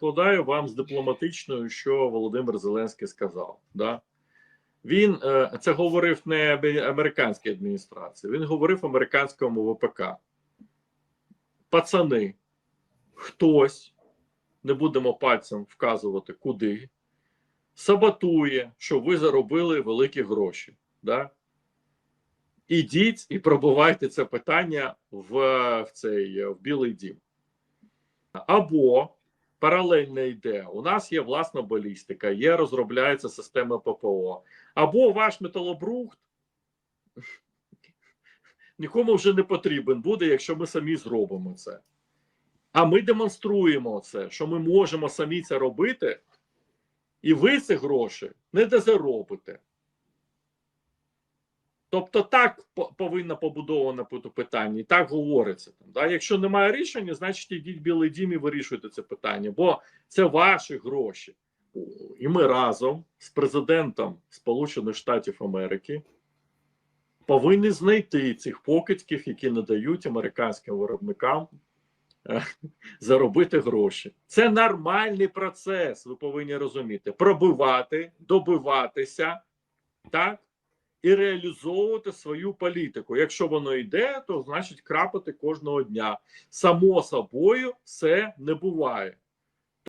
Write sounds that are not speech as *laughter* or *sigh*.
перекладаю вам з дипломатичною, що Володимир Зеленський сказав. Да? Він е, це говорив не американській адміністрації, він говорив американському ВПК. Пацани, хтось, не будемо пальцем вказувати куди, саботує, що ви заробили великі гроші. Да? Ідіть і пробивайте це питання в, в цей в Білий Дім. Або паралельно йде: у нас є власна балістика, є розробляється система ППО, або ваш металобрухт *laughs* нікому вже не потрібен буде, якщо ми самі зробимо це. А ми демонструємо це, що ми можемо самі це робити, і ви ці гроші не дозаробите. Тобто так по- повинно побудовано питання, і так говориться. Там, да? Якщо немає рішення, значить ідіть Білий Дім і вирішуйте це питання, бо це ваші гроші. І ми разом з президентом Сполучених Штатів Америки повинні знайти цих покидьків, які не дають американським виробникам е, *laughs* заробити гроші. Це нормальний процес, ви повинні розуміти. Пробивати, добиватися, так? І реалізовувати свою політику. Якщо воно йде, то значить крапати кожного дня. Само собою все не буває.